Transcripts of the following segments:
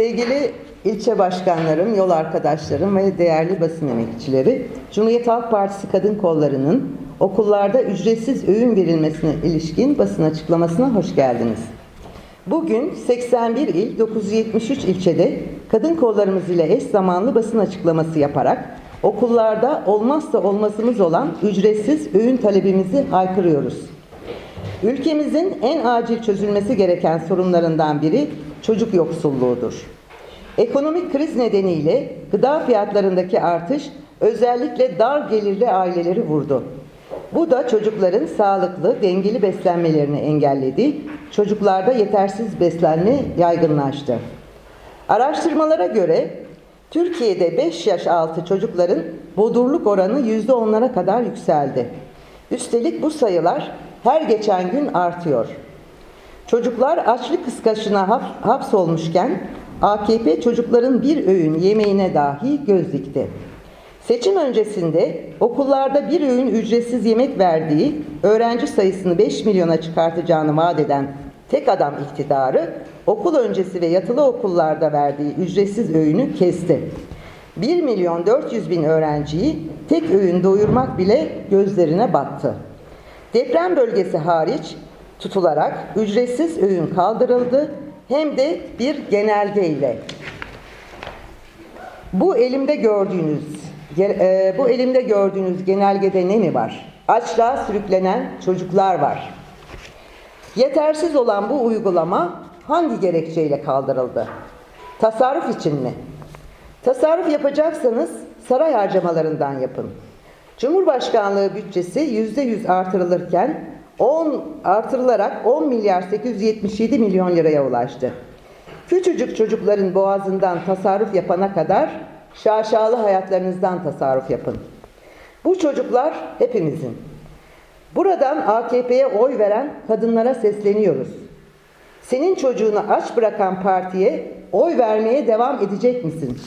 Sevgili ilçe başkanlarım, yol arkadaşlarım ve değerli basın emekçileri, Cumhuriyet Halk Partisi kadın kollarının okullarda ücretsiz öğün verilmesine ilişkin basın açıklamasına hoş geldiniz. Bugün 81 il 973 ilçede kadın kollarımız ile eş zamanlı basın açıklaması yaparak okullarda olmazsa olmazımız olan ücretsiz öğün talebimizi haykırıyoruz. Ülkemizin en acil çözülmesi gereken sorunlarından biri çocuk yoksulluğudur. Ekonomik kriz nedeniyle gıda fiyatlarındaki artış özellikle dar gelirli aileleri vurdu. Bu da çocukların sağlıklı, dengeli beslenmelerini engelledi. Çocuklarda yetersiz beslenme yaygınlaştı. Araştırmalara göre Türkiye'de 5 yaş altı çocukların bodurluk oranı %10'lara kadar yükseldi. Üstelik bu sayılar her geçen gün artıyor. Çocuklar açlık kıskaçına hap- hapsolmuşken AKP çocukların bir öğün yemeğine dahi göz dikti. Seçim öncesinde okullarda bir öğün ücretsiz yemek verdiği öğrenci sayısını 5 milyona çıkartacağını vaat eden tek adam iktidarı okul öncesi ve yatılı okullarda verdiği ücretsiz öğünü kesti. 1 milyon 400 bin öğrenciyi tek öğün doyurmak bile gözlerine battı. Deprem bölgesi hariç tutularak ücretsiz öğün kaldırıldı hem de bir genelge ile. Bu elimde gördüğünüz e, bu elimde gördüğünüz genelgede ne mi var? Açlığa sürüklenen çocuklar var. Yetersiz olan bu uygulama hangi gerekçeyle kaldırıldı? Tasarruf için mi? Tasarruf yapacaksanız saray harcamalarından yapın. Cumhurbaşkanlığı bütçesi %100 artırılırken 10 artırılarak 10 milyar 877 milyon liraya ulaştı. Küçücük çocukların boğazından tasarruf yapana kadar şaşalı hayatlarınızdan tasarruf yapın. Bu çocuklar hepimizin. Buradan AKP'ye oy veren kadınlara sesleniyoruz. Senin çocuğunu aç bırakan partiye oy vermeye devam edecek misin?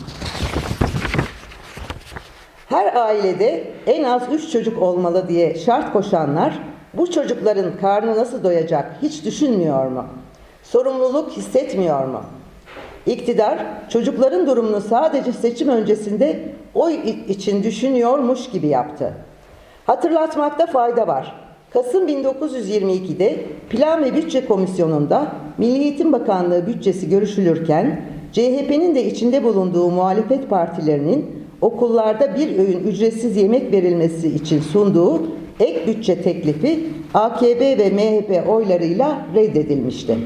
Her ailede en az üç çocuk olmalı diye şart koşanlar bu çocukların karnı nasıl doyacak hiç düşünmüyor mu? Sorumluluk hissetmiyor mu? İktidar çocukların durumunu sadece seçim öncesinde oy için düşünüyormuş gibi yaptı. Hatırlatmakta fayda var. Kasım 1922'de Plan ve Bütçe Komisyonu'nda Milli Eğitim Bakanlığı bütçesi görüşülürken CHP'nin de içinde bulunduğu muhalefet partilerinin okullarda bir öğün ücretsiz yemek verilmesi için sunduğu ek bütçe teklifi AKP ve MHP oylarıyla reddedilmişti.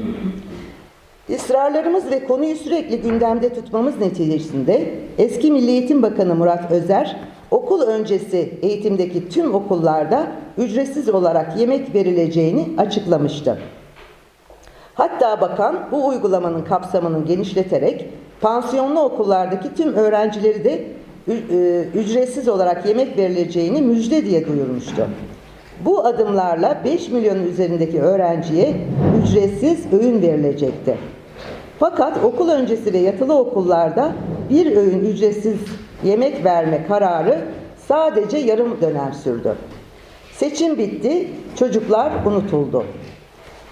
Israrlarımız ve konuyu sürekli gündemde tutmamız neticesinde eski Milli Eğitim Bakanı Murat Özer, okul öncesi eğitimdeki tüm okullarda ücretsiz olarak yemek verileceğini açıklamıştı. Hatta bakan bu uygulamanın kapsamını genişleterek pansiyonlu okullardaki tüm öğrencileri de ücretsiz olarak yemek verileceğini müjde diye duyurmuştu. Bu adımlarla 5 milyonun üzerindeki öğrenciye ücretsiz öğün verilecekti. Fakat okul öncesi ve yatılı okullarda bir öğün ücretsiz yemek verme kararı sadece yarım dönem sürdü. Seçim bitti, çocuklar unutuldu.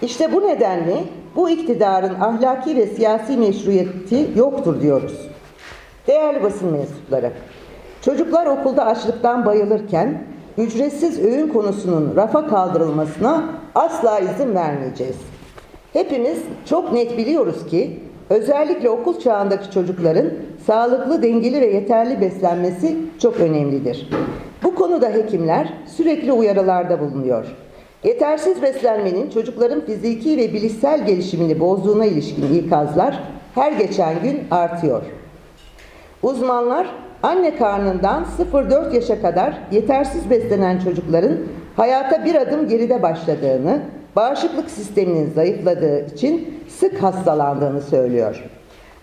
İşte bu nedenle bu iktidarın ahlaki ve siyasi meşruiyeti yoktur diyoruz. Değerli basın mensupları, çocuklar okulda açlıktan bayılırken ücretsiz öğün konusunun rafa kaldırılmasına asla izin vermeyeceğiz. Hepimiz çok net biliyoruz ki özellikle okul çağındaki çocukların sağlıklı, dengeli ve yeterli beslenmesi çok önemlidir. Bu konuda hekimler sürekli uyarılarda bulunuyor. Yetersiz beslenmenin çocukların fiziki ve bilişsel gelişimini bozduğuna ilişkin ikazlar her geçen gün artıyor. Uzmanlar anne karnından 0-4 yaşa kadar yetersiz beslenen çocukların hayata bir adım geride başladığını, bağışıklık sisteminin zayıfladığı için sık hastalandığını söylüyor.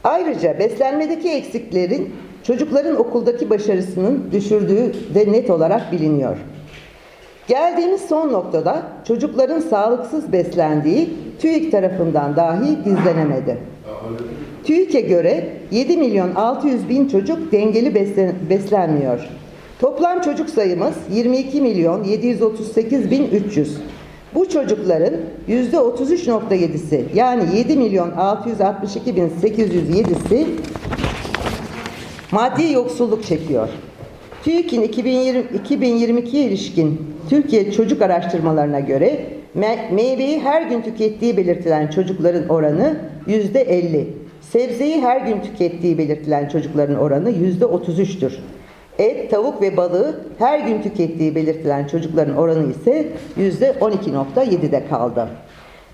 Ayrıca beslenmedeki eksiklerin çocukların okuldaki başarısının düşürdüğü de net olarak biliniyor. Geldiğimiz son noktada çocukların sağlıksız beslendiği TÜİK tarafından dahi gizlenemedi. TÜİK'e göre 7 milyon 600 bin çocuk dengeli beslen- beslenmiyor. Toplam çocuk sayımız 22 milyon 738 bin 300. Bu çocukların yüzde 33.7'si yani 7 milyon 662 bin 807'si maddi yoksulluk çekiyor. TÜİK'in 2020, 2022'ye ilişkin Türkiye çocuk araştırmalarına göre me- meyveyi her gün tükettiği belirtilen çocukların oranı yüzde 50. Sebzeyi her gün tükettiği belirtilen çocukların oranı yüzde 33'tür. Et, tavuk ve balığı her gün tükettiği belirtilen çocukların oranı ise yüzde 12.7'de kaldı.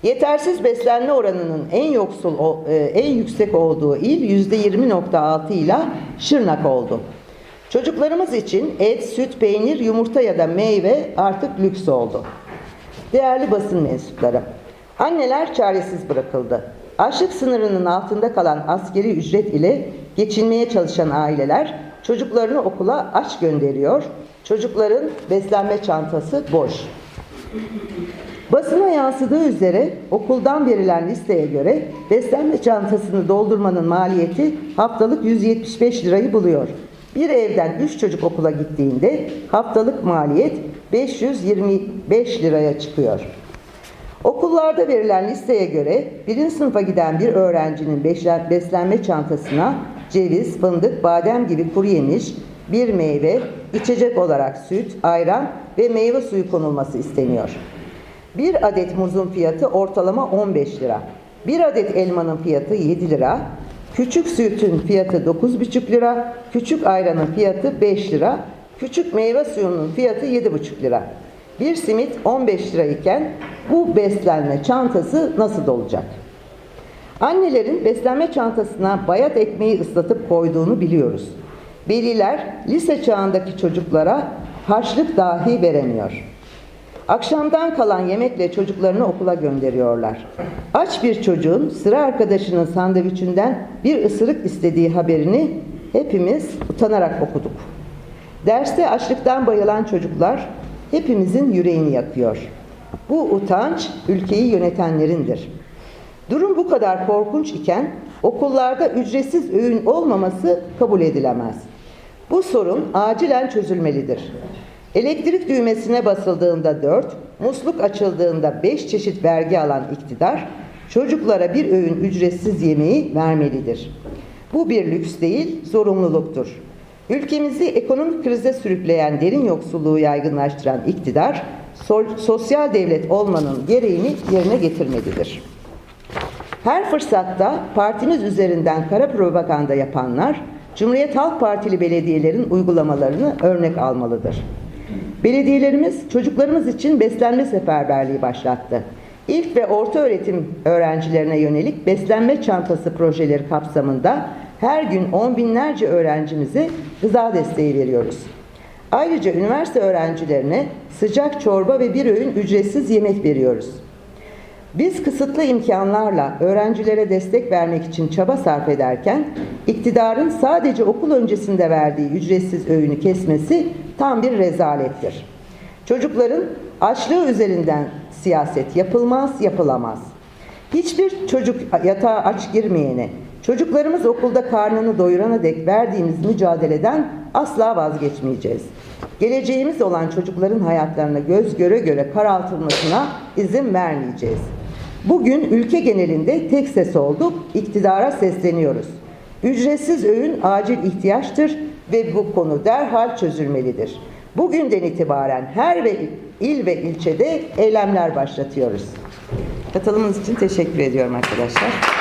Yetersiz beslenme oranının en yoksul, e, en yüksek olduğu il yüzde 20.6 ile Şırnak oldu. Çocuklarımız için et, süt, peynir, yumurta ya da meyve artık lüks oldu. Değerli basın mensupları, anneler çaresiz bırakıldı. Açlık sınırının altında kalan askeri ücret ile geçinmeye çalışan aileler çocuklarını okula aç gönderiyor. Çocukların beslenme çantası boş. Basına yansıdığı üzere okuldan verilen listeye göre beslenme çantasını doldurmanın maliyeti haftalık 175 lirayı buluyor. Bir evden 3 çocuk okula gittiğinde haftalık maliyet 525 liraya çıkıyor. Okullarda verilen listeye göre birinci sınıfa giden bir öğrencinin beslenme çantasına ceviz, fındık, badem gibi kuru yemiş, bir meyve, içecek olarak süt, ayran ve meyve suyu konulması isteniyor. Bir adet muzun fiyatı ortalama 15 lira. Bir adet elmanın fiyatı 7 lira. Küçük sütün fiyatı 9,5 lira. Küçük ayranın fiyatı 5 lira. Küçük meyve suyunun fiyatı 7,5 lira. Bir simit 15 lira iken bu beslenme çantası nasıl dolacak? Annelerin beslenme çantasına bayat ekmeği ıslatıp koyduğunu biliyoruz. Veliler lise çağındaki çocuklara harçlık dahi veremiyor. Akşamdan kalan yemekle çocuklarını okula gönderiyorlar. Aç bir çocuğun sıra arkadaşının sandviçinden bir ısırık istediği haberini hepimiz utanarak okuduk. Derste açlıktan bayılan çocuklar hepimizin yüreğini yakıyor. Bu utanç ülkeyi yönetenlerindir. Durum bu kadar korkunç iken okullarda ücretsiz öğün olmaması kabul edilemez. Bu sorun acilen çözülmelidir. Elektrik düğmesine basıldığında 4, musluk açıldığında 5 çeşit vergi alan iktidar, çocuklara bir öğün ücretsiz yemeği vermelidir. Bu bir lüks değil, zorunluluktur. Ülkemizi ekonomik krize sürükleyen derin yoksulluğu yaygınlaştıran iktidar, so- sosyal devlet olmanın gereğini yerine getirmelidir. Her fırsatta partimiz üzerinden kara propaganda yapanlar, Cumhuriyet Halk Partili belediyelerin uygulamalarını örnek almalıdır. Belediyelerimiz çocuklarımız için beslenme seferberliği başlattı. İlk ve orta öğretim öğrencilerine yönelik beslenme çantası projeleri kapsamında her gün on binlerce öğrencimize gıda desteği veriyoruz. Ayrıca üniversite öğrencilerine sıcak çorba ve bir öğün ücretsiz yemek veriyoruz. Biz kısıtlı imkanlarla öğrencilere destek vermek için çaba sarf ederken iktidarın sadece okul öncesinde verdiği ücretsiz öğünü kesmesi tam bir rezalettir. Çocukların açlığı üzerinden siyaset yapılmaz, yapılamaz. Hiçbir çocuk yatağa aç girmeyene, çocuklarımız okulda karnını doyurana dek verdiğimiz mücadeleden asla vazgeçmeyeceğiz. Geleceğimiz olan çocukların hayatlarına göz göre göre karaltılmasına izin vermeyeceğiz. Bugün ülke genelinde tek ses olduk, iktidara sesleniyoruz. Ücretsiz öğün acil ihtiyaçtır ve bu konu derhal çözülmelidir. Bugünden itibaren her ve il ve ilçede eylemler başlatıyoruz. Katılımınız için teşekkür ediyorum arkadaşlar.